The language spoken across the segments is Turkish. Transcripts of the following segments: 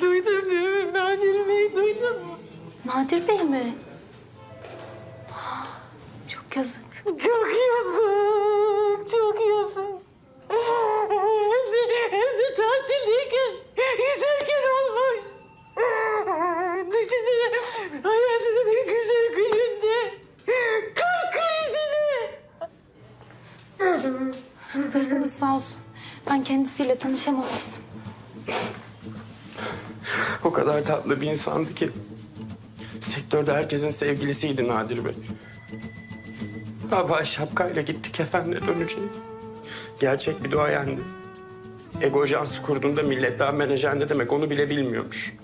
Duydun değil mi? Nadir Bey duydun mu? Nadir Bey mi? Ah, Çok yazık. Çok yazık, çok yazık. Hem de, hem de tatildeyken, yüzerken olmuş. Düşünsene hayatının en güzel gününde. Kalp krizini. Başınız sağ olsun. Ben kendisiyle tanışamamıştım. Kadar tatlı bir insandı ki. Sektörde herkesin sevgilisiydi Nadir Bey. Baba şapkayla gitti kefenle döneceğim. Gerçek bir duayendi. Ego ajansı kurduğunda millet daha menajer ne demek onu bile bilmiyormuş.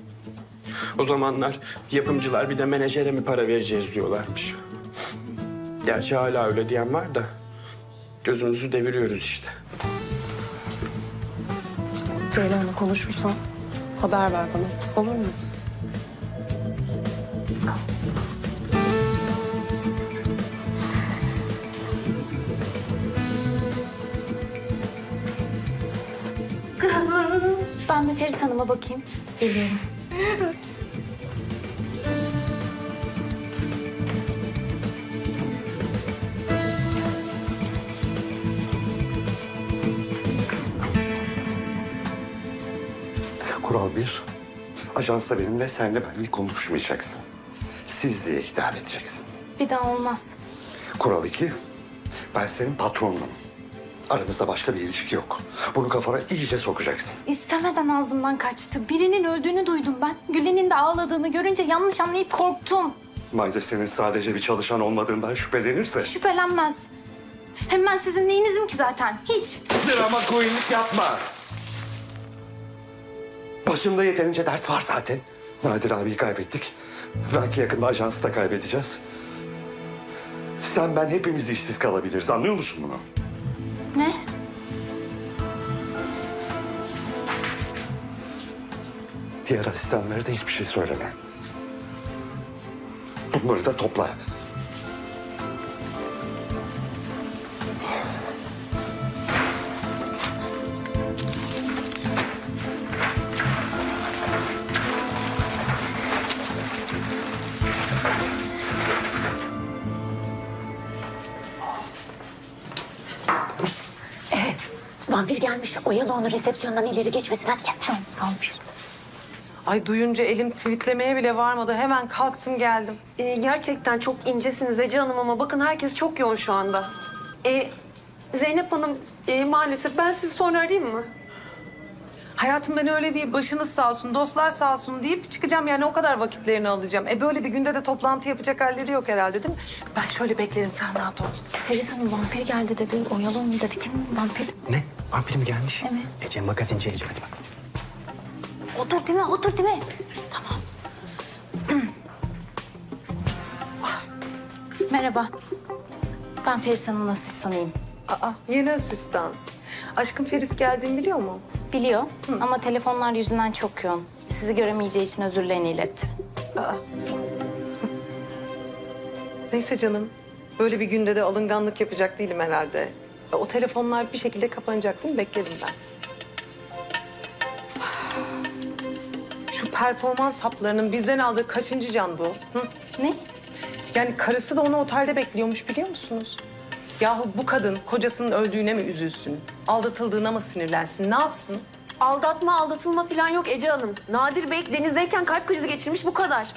O zamanlar yapımcılar bir de menajere mi para vereceğiz diyorlarmış. Gerçi hala öyle diyen var da gözümüzü deviriyoruz işte. Ceylan'la konuşursan haber ver bana. Olur mu? Ben bir Feris Hanım'a bakayım. Geliyorum. Kural bir, ajansa benimle senle benlik konuşmayacaksın. Siz diye hitap edeceksin. Bir daha olmaz. Kural iki, ben senin patronunum. Aramızda başka bir ilişki yok. Bunu kafana iyice sokacaksın. İstemeden ağzımdan kaçtı. Birinin öldüğünü duydum ben. Gülen'in de ağladığını görünce yanlış anlayıp korktum. Mayze senin sadece bir çalışan olmadığından şüphelenirse... Şüphelenmez. Hem ben sizin neyinizim ki zaten? Hiç. Drama queenlik yapma. Başımda yeterince dert var zaten. Nadir abiyi kaybettik. Belki yakında ajansı da kaybedeceğiz. Sen ben hepimiz işsiz kalabiliriz. Anlıyor musun bunu? Ne? Diğer asistanlara da hiçbir şey söyleme. Bunları da topla. Vampir gelmiş. Oyalı onu resepsiyondan ileri geçmesin. Hadi gel. Tamam, vampir. Ay duyunca elim tweetlemeye bile varmadı. Hemen kalktım geldim. Ee, gerçekten çok incesiniz Ece Hanım ama bakın herkes çok yoğun şu anda. Ee, Zeynep Hanım e, maalesef ben sizi sonra arayayım mı? Hayatım ben öyle değil. Başınız sağ olsun, dostlar sağ olsun deyip çıkacağım. Yani o kadar vakitlerini alacağım. E böyle bir günde de toplantı yapacak halleri yok herhalde değil mi? Ben şöyle beklerim sen rahat ol. Feris Hanım vampir geldi dedi. Oyalı onu dedi. Kim vampir? Ne? Vampir mi gelmiş? Evet. Ece magazinci Ece hadi bak. Otur değil mi? Otur değil mi? Tamam. Merhaba. Ben Feris Hanım'ın asistanıyım. Aa yeni asistan. Aşkım Feris geldiğini biliyor mu? Biliyor ama telefonlar yüzünden çok yoğun. Sizi göremeyeceği için özürlerini iletti. Neyse canım. Böyle bir günde de alınganlık yapacak değilim herhalde. O telefonlar bir şekilde kapanacak değil mi? Beklerim ben. Şu performans haplarının bizden aldığı kaçıncı can bu? Hı? Ne? Yani karısı da onu otelde bekliyormuş biliyor musunuz? Yahu bu kadın kocasının öldüğüne mi üzülsün? Aldatıldığına mı sinirlensin? Ne yapsın? Aldatma, aldatılma falan yok Ece Hanım. Nadir Bey denizdeyken kalp krizi geçirmiş bu kadar.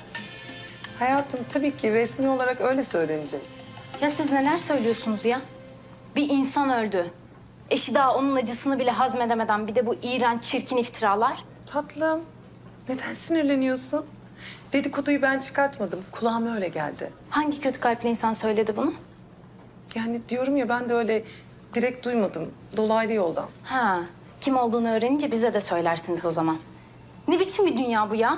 Hayatım tabii ki resmi olarak öyle söylenecek. Ya siz neler söylüyorsunuz ya? Bir insan öldü. Eşi daha onun acısını bile hazmedemeden bir de bu iğrenç çirkin iftiralar. Tatlım, neden sinirleniyorsun? Dedikoduyu ben çıkartmadım. Kulağıma öyle geldi. Hangi kötü kalpli insan söyledi bunu? Yani diyorum ya ben de öyle direkt duymadım. Dolaylı yoldan. Ha, kim olduğunu öğrenince bize de söylersiniz o zaman. Ne biçim bir dünya bu ya?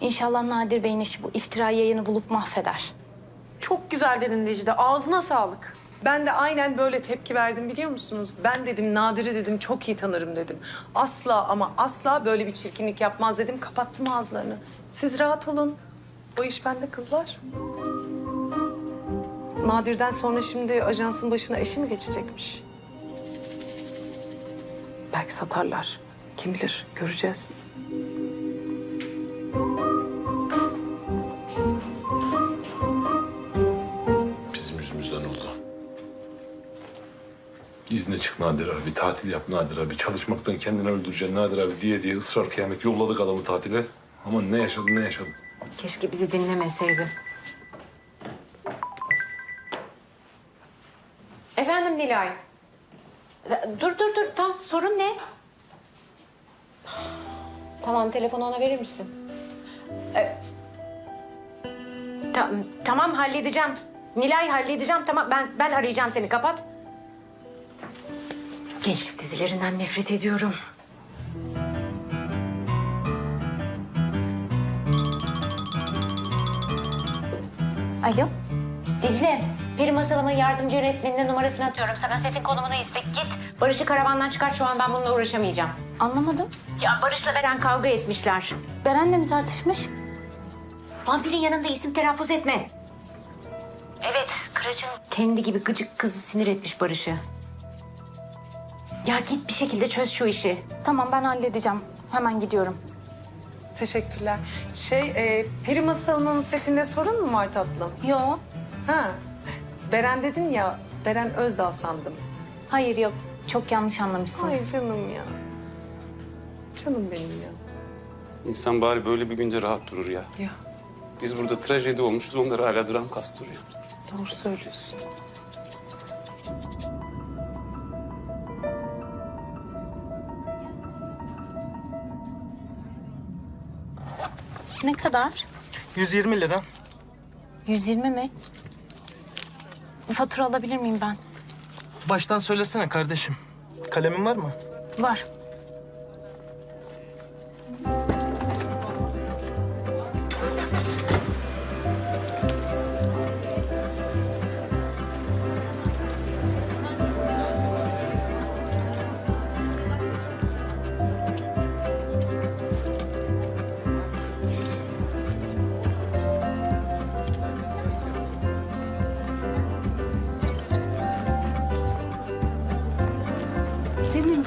İnşallah Nadir Bey'in işi bu iftira yayını bulup mahveder. Çok güzel dedin Dicle. Ağzına sağlık. Ben de aynen böyle tepki verdim biliyor musunuz? Ben dedim Nadir'i dedim çok iyi tanırım dedim. Asla ama asla böyle bir çirkinlik yapmaz dedim. Kapattım ağızlarını. Siz rahat olun. O iş bende kızlar. Nadir'den sonra şimdi ajansın başına eşi mi geçecekmiş? Belki satarlar. Kim bilir, göreceğiz. Bizim yüzümüzden oldu. İzne çık Nadir abi, tatil yap Nadir abi. Çalışmaktan kendini öldüreceksin Nadir abi diye diye ısrar kıyamet yolladık adamı tatile. Ama ne yaşadı ne yaşadı. Keşke bizi dinlemeseydi. Efendim Nilay. Dur dur dur. Tamam sorun ne? Tamam telefonu ona verir misin? Ee, ta- tamam halledeceğim. Nilay halledeceğim. Tamam ben ben arayacağım seni. Kapat. Gençlik dizilerinden nefret ediyorum. Alo. Dicle, Peri Masalı'nın yardımcı yönetmeninin numarasını atıyorum. Sana setin konumunu iste. Git. Barış'ı karavandan çıkart. Şu an ben bununla uğraşamayacağım. Anlamadım. Ya Barış'la Beren kavga etmişler. Beren'le mi tartışmış? Vampirin yanında isim telaffuz etme. Evet, Kıraç'ın... Kendi gibi gıcık kızı sinir etmiş Barış'ı. Ya git bir şekilde çöz şu işi. Tamam ben halledeceğim. Hemen gidiyorum. Teşekkürler. Şey, e, Peri Masalı'nın setinde sorun mu var tatlım? Yo. Ha, Beren dedin ya, Beren Özdal sandım. Hayır yok. Çok yanlış Ay anlamışsınız. canım ya. Canım benim ya. İnsan bari böyle bir günde rahat durur ya. Ya, Biz burada trajedi olmuşuz, onlar hala dram kastırıyor. doğru söylüyorsun. Ne kadar? 120 lira. 120 mi? Bir fatura alabilir miyim ben? Baştan söylesene kardeşim. Kalemin var mı? Var.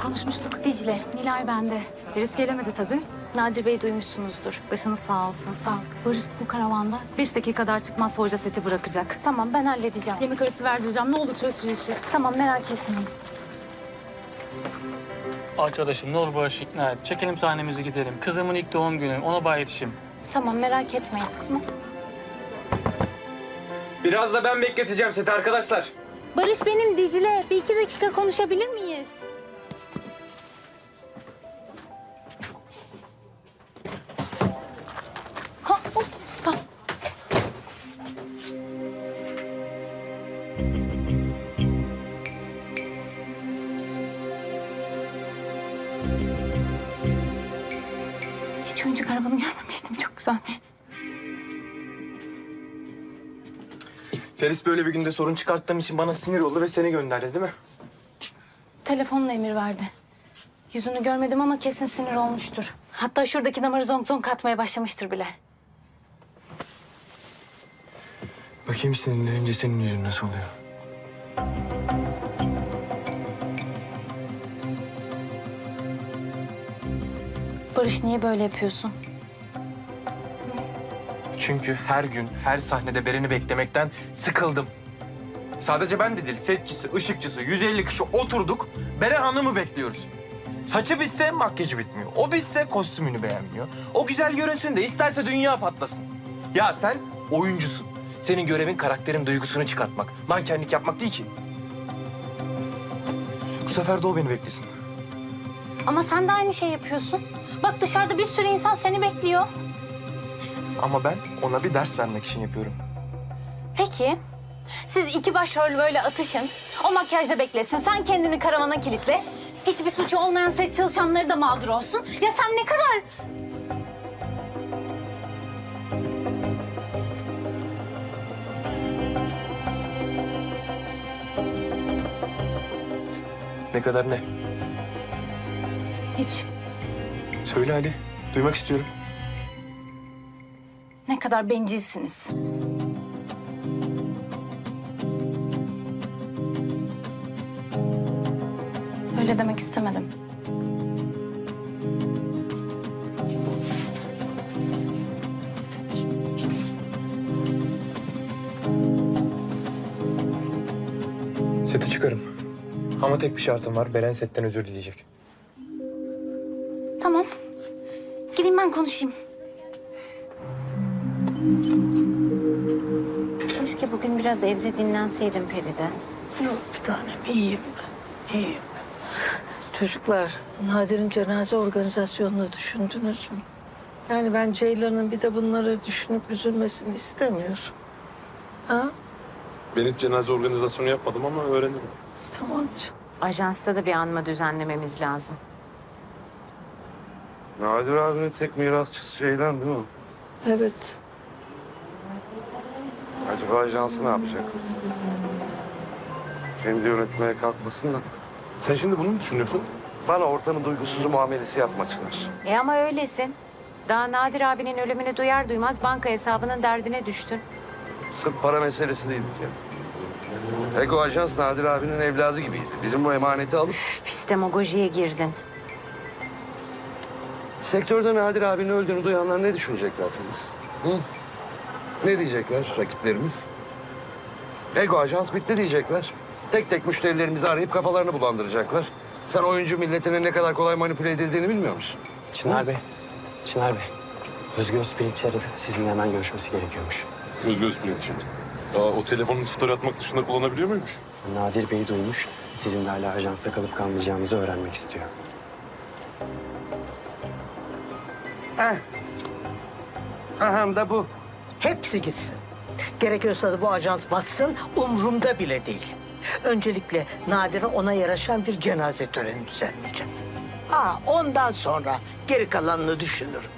Konuşmuştuk? Dicle, Nilay bende. Virüs gelemedi tabii. Nadir Bey duymuşsunuzdur. Başınız sağ olsun. Sağ ol. Barış bu karavanda beş dakika kadar çıkmaz hoca seti bırakacak. Tamam ben halledeceğim. Yemek arası verdireceğim. Ne olur çöz şu işi. Tamam merak etmeyin. Arkadaşım ne olur Barış'ı ikna et. Çekelim sahnemizi gidelim. Kızımın ilk doğum günü. Ona bay yetişim. Tamam merak etmeyin. Tamam. Biraz da ben bekleteceğim seti arkadaşlar. Barış benim Dicle. Bir iki dakika konuşabilir miyiz? Güzelmiş. Feris böyle bir günde sorun çıkarttığım için bana sinir oldu ve seni gönderdi değil mi? Telefonla emir verdi. Yüzünü görmedim ama kesin sinir olmuştur. Hatta şuradaki damarı zonk zonk atmaya başlamıştır bile. Bakayım sinirlenince senin yüzün nasıl oluyor? Barış niye böyle yapıyorsun? Çünkü her gün, her sahnede Beren'i beklemekten sıkıldım. Sadece ben de değil, setçisi, ışıkçısı, 150 kişi oturduk. Beren Hanım'ı bekliyoruz. Saçı bitse makyajı bitmiyor. O bitse kostümünü beğenmiyor. O güzel görünsün de isterse dünya patlasın. Ya sen oyuncusun. Senin görevin karakterin duygusunu çıkartmak. Mankenlik yapmak değil ki. Bu sefer de o beni beklesin. Ama sen de aynı şey yapıyorsun. Bak dışarıda bir sürü insan seni bekliyor. Ama ben ona bir ders vermek için yapıyorum. Peki. Siz iki başrol böyle atışın. O makyajda beklesin. Sen kendini karavana kilitle. Hiçbir suçu olmayan set çalışanları da mağdur olsun. Ya sen ne kadar... Ne kadar ne? Hiç. Söyle Ali. Duymak istiyorum. Ne kadar bencilsiniz. Öyle demek istemedim. Seti çıkarım. Ama tek bir şartım var. Beren setten özür dileyecek. Tamam. Gideyim ben konuşayım. Biraz evde dinlenseydin Peride. Yok bir tanem iyiyim ben. İyiyim. Çocuklar Nadir'in cenaze organizasyonunu düşündünüz mü? Yani ben Ceylan'ın bir de bunları düşünüp üzülmesini istemiyorum. Ha? Ben hiç cenaze organizasyonu yapmadım ama öğrendim. Tamam canım. Ajansta da bir anma düzenlememiz lazım. Nadir abinin tek mirasçısı Ceylan değil mi? Evet. Acaba ajansı ne yapacak? Kendi yönetmeye kalkmasın da. Sen şimdi bunu mu düşünüyorsun? Bana ortamın duygusuzu muamelesi yapma Çınar. E ama öylesin. Daha Nadir abinin ölümünü duyar duymaz banka hesabının derdine düştün. Sırf para meselesi değil ki. Ego Ajans Nadir abinin evladı gibiydi. Bizim bu emaneti alıp... Pis demagojiye girdin. Sektörde Nadir abinin öldüğünü duyanlar ne düşünecekler Filiz? Hı? Ne diyecekler rakiplerimiz? Ego Ajans bitti diyecekler. Tek tek müşterilerimizi arayıp kafalarını bulandıracaklar. Sen oyuncu milletinin ne kadar kolay manipüle edildiğini bilmiyor musun? Çınar Bey, Çınar Bey. Özgür Özpirinç aradı. Sizinle hemen görüşmesi gerekiyormuş. Özgöz bilinci. Aa, o telefonunu story atmak dışında kullanabiliyor muymuş? Nadir Bey'i duymuş. Sizin de hala ajansta kalıp kalmayacağınızı öğrenmek istiyor. Aha da bu. Hepsi gitsin. Gerekiyorsa da bu ajans batsın umurumda bile değil. Öncelikle Nadir'e ona yaraşan bir cenaze töreni düzenleyeceğiz. Ha, ondan sonra geri kalanını düşünürüm.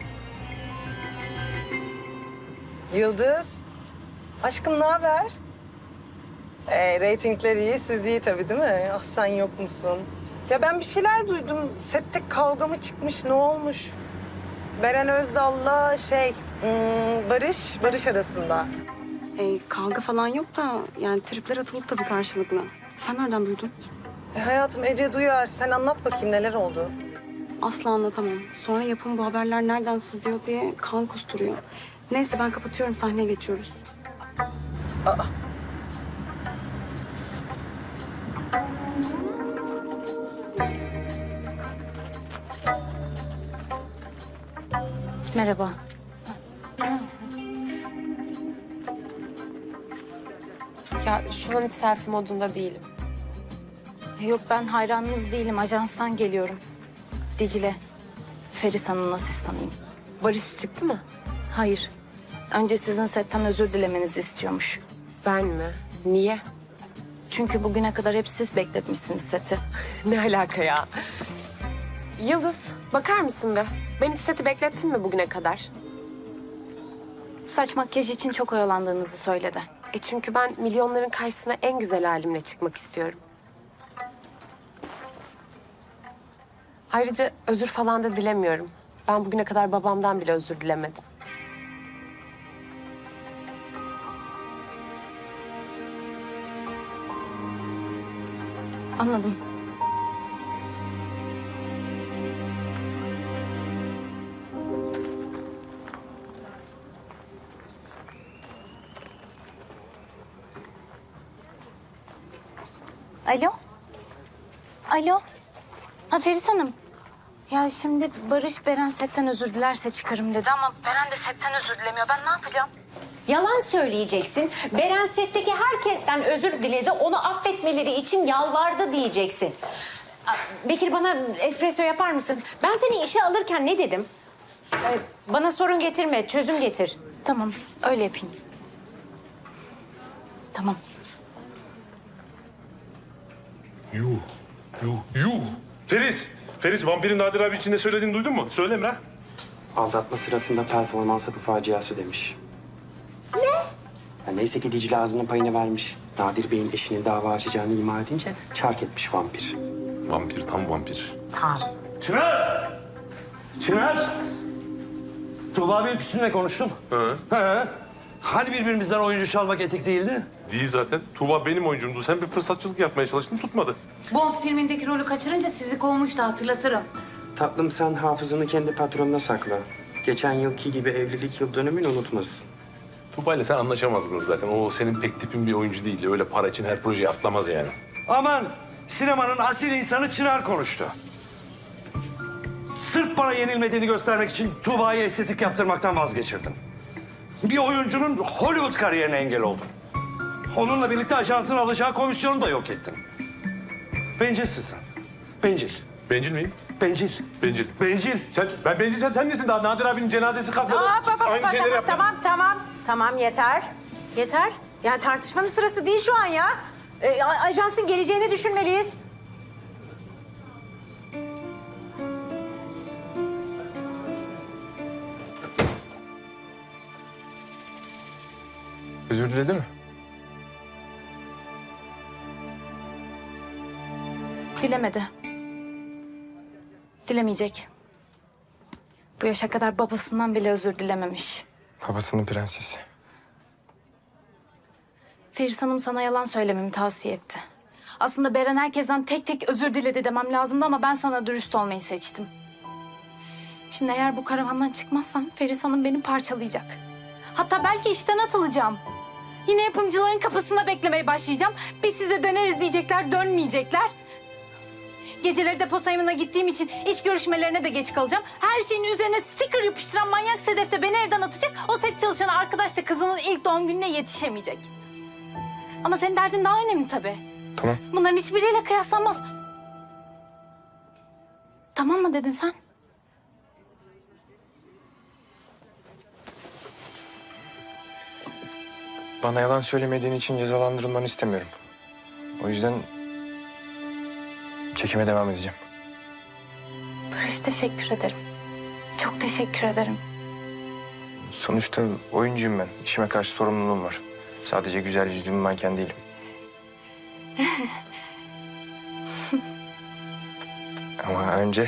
Yıldız. Aşkım ne haber? Ee, reytingler iyi, siz iyi tabii değil mi? Ah sen yok musun? Ya ben bir şeyler duydum. Sette kavga mı çıkmış, ne olmuş? Beren Özdal'la şey, hmm, Barış, Barış arasında. E, kavga falan yok da yani tripler atılıp tabii karşılıklı. Sen nereden duydun? E, hayatım Ece duyar. Sen anlat bakayım neler oldu. Asla anlatamam. Sonra yapım bu haberler nereden sızıyor diye kan kusturuyor. Neyse ben kapatıyorum sahneye geçiyoruz. Merhaba. Ya şu an hiç selfie modunda değilim. Yok ben hayranınız değilim. Ajanstan geliyorum. Dicle. Feris Hanım'ın asistanıyım. Barış çıktı mı? Hayır. Önce sizin setten özür dilemenizi istiyormuş. Ben mi? Niye? Çünkü bugüne kadar hep siz bekletmişsiniz seti. Ne alaka ya? Yıldız, bakar mısın be? Ben hiç seti beklettim mi bugüne kadar? Saç makyaj için çok oyalandığınızı söyledi. E çünkü ben milyonların karşısına en güzel halimle çıkmak istiyorum. Ayrıca özür falan da dilemiyorum. Ben bugüne kadar babamdan bile özür dilemedim. Anladım. Alo? Alo? Ha Feris Hanım. Ya şimdi Barış Beren setten özür dilerse çıkarım dedi ama Beren de setten özür dilemiyor. Ben ne yapacağım? Yalan söyleyeceksin. Beren setteki herkesten özür diledi. Onu affetmeleri için yalvardı diyeceksin. Aa, Bekir bana espresso yapar mısın? Ben seni işe alırken ne dedim? Ee, bana sorun getirme, çözüm getir. Tamam, öyle yapayım. Tamam. Yuh, yuh, yuh. Feris, Feris vampirin Nadir abi için ne söylediğini duydun mu? Söyle Emrah. Aldatma sırasında performans hapı faciası demiş. Ne? Ya neyse ki Dicle ağzının payını vermiş. Nadir Bey'in eşinin dava açacağını ima edince çark etmiş vampir. Vampir, tam vampir. Çınar! Çınar! Tuğba Bey üstünle konuştun. Hı. He. Hani birbirimizden oyuncu çalmak etik değildi? Değil zaten. Tuğba benim oyuncumdu. Sen bir fırsatçılık yapmaya çalıştın, tutmadı. Bond filmindeki rolü kaçırınca sizi kovmuştu hatırlatırım. Tatlım sen hafızanı kendi patronuna sakla. Geçen yılki gibi evlilik yıl dönümünü unutmasın. Tuğba ile sen anlaşamazdınız zaten. O senin pek tipin bir oyuncu değildi. Öyle para için her projeye atlamaz yani. Aman Sinemanın asil insanı Çınar konuştu. Sırf bana yenilmediğini göstermek için Tuğba'ya estetik yaptırmaktan vazgeçirdim. Bir oyuncunun Hollywood kariyerine engel oldum. Onunla birlikte ajansın alacağı komisyonu da yok ettim. Bencilsin sen. Bencil. Bencil miyim? Bencil. Bencil. Bencil. Sen, ben bencilsem sen nesin? Daha Nadir abinin cenazesi kalkmadı. Aa, bak, bak, Aynı bak, şeyleri tamam, yaptın. tamam, tamam. Tamam, yeter. Yeter. Yani tartışmanın sırası değil şu an ya. A- ajansın geleceğini düşünmeliyiz. Özür diledi mi? Dilemedi. Dilemeyecek. Bu yaşa kadar babasından bile özür dilememiş. Babasının prensesi. Feris Hanım sana yalan söylememi tavsiye etti. Aslında Beren herkesten tek tek özür diledi demem lazımdı ama ben sana dürüst olmayı seçtim. Şimdi eğer bu karavandan çıkmazsam Feris Hanım beni parçalayacak. Hatta belki işten atılacağım. Yine yapımcıların kapısında beklemeye başlayacağım. Biz size döneriz diyecekler, dönmeyecekler. Geceleri depo sayımına gittiğim için iş görüşmelerine de geç kalacağım. Her şeyin üzerine sticker yapıştıran manyak Sedef de beni evden atacak. O set çalışanı arkadaş da kızının ilk doğum gününe yetişemeyecek. Ama senin derdin daha önemli tabii. Tamam. Bunların hiçbiriyle kıyaslanmaz. Tamam mı dedin sen? Bana yalan söylemediğin için cezalandırılmanı istemiyorum. O yüzden çekime devam edeceğim. Barış teşekkür ederim. Çok teşekkür ederim. Sonuçta oyuncuyum ben. İşime karşı sorumluluğum var. Sadece güzel yüzlü bir manken değilim. Ama önce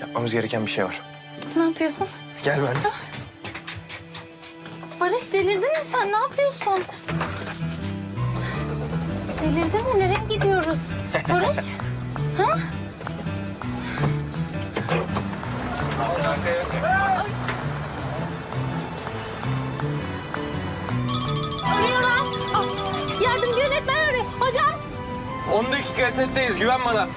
yapmamız gereken bir şey var. Ne yapıyorsun? Gel benimle. Delirdin mi sen? Ne yapıyorsun? Delirdin mi? Nereye gidiyoruz? Barış? ha? Arıyorum. Ah, Yardımcı yönetmen arıyor. Hocam 10 dakika setteyiz. Güven bana.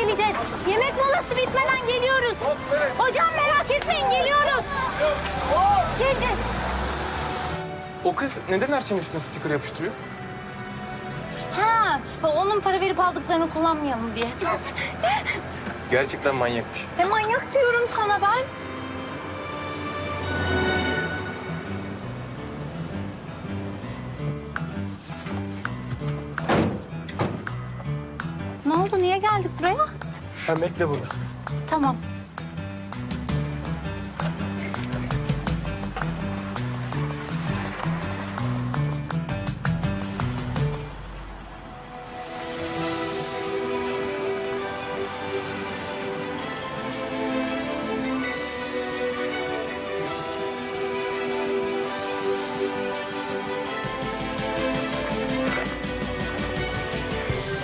Geleceğiz. Yemek molası bitmeden geliyoruz. Hocam merak etmeyin geliyoruz. Geleceğiz. O kız neden her şeyin üstüne sticker yapıştırıyor? Ha, onun para verip aldıklarını kullanmayalım diye. Gerçekten manyakmış. E manyak diyorum sana ben. Ne oldu? Niye geldik buraya? Sen bekle burada. Tamam.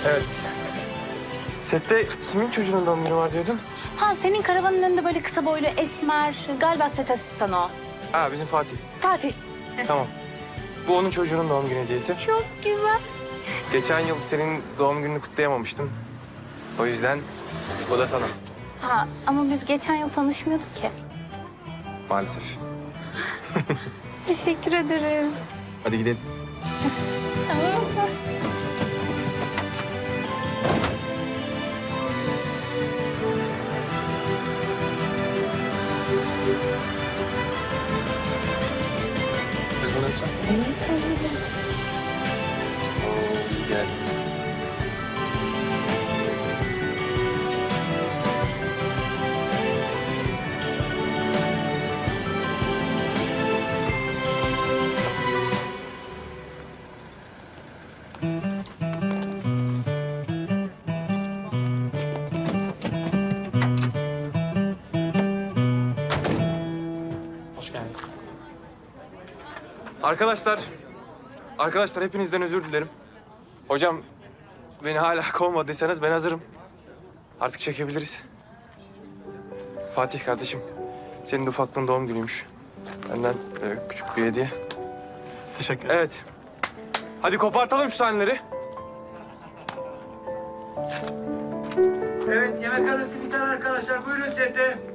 Evet. Sette kimin çocuğunun doğum var diyordun? Ha senin karavanın önünde böyle kısa boylu esmer galiba set asistanı o. Ha bizim Fatih. Tatil. Tamam. Bu onun çocuğunun doğum günü hediyesi. Çok güzel. Geçen yıl senin doğum gününü kutlayamamıştım. O yüzden o da sana. Ha ama biz geçen yıl tanışmıyorduk ki. Maalesef. Teşekkür ederim. Hadi gidelim. Gel. Hoş geldiniz. Arkadaşlar, arkadaşlar hepinizden özür dilerim. Hocam beni hala kovmadıysanız ben hazırım. Artık çekebiliriz. Fatih kardeşim, senin de ufaklığın doğum günüymüş. Benden e, küçük bir hediye. Teşekkür ederim. Evet, Hadi kopartalım şu sahneleri. Evet yemek arası biter arkadaşlar. Buyurun sete.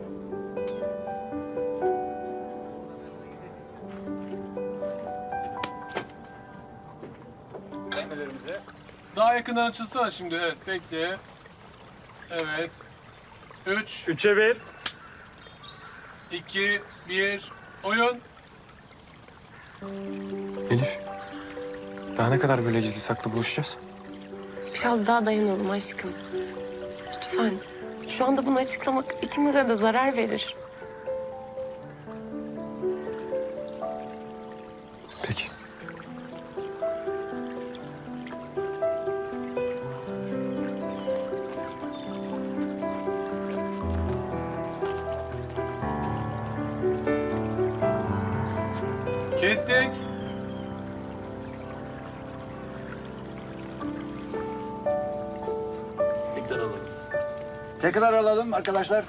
Daha yakından açılsana şimdi. Evet, bekle. Evet. Üç, Üçe bir. iki, bir. Oyun. Elif. Daha ne kadar böyle gizli saklı buluşacağız? Biraz daha dayanalım aşkım. Lütfen. Şu anda bunu açıklamak ikimize de zarar verir. Peki. Tekrar alalım arkadaşlar.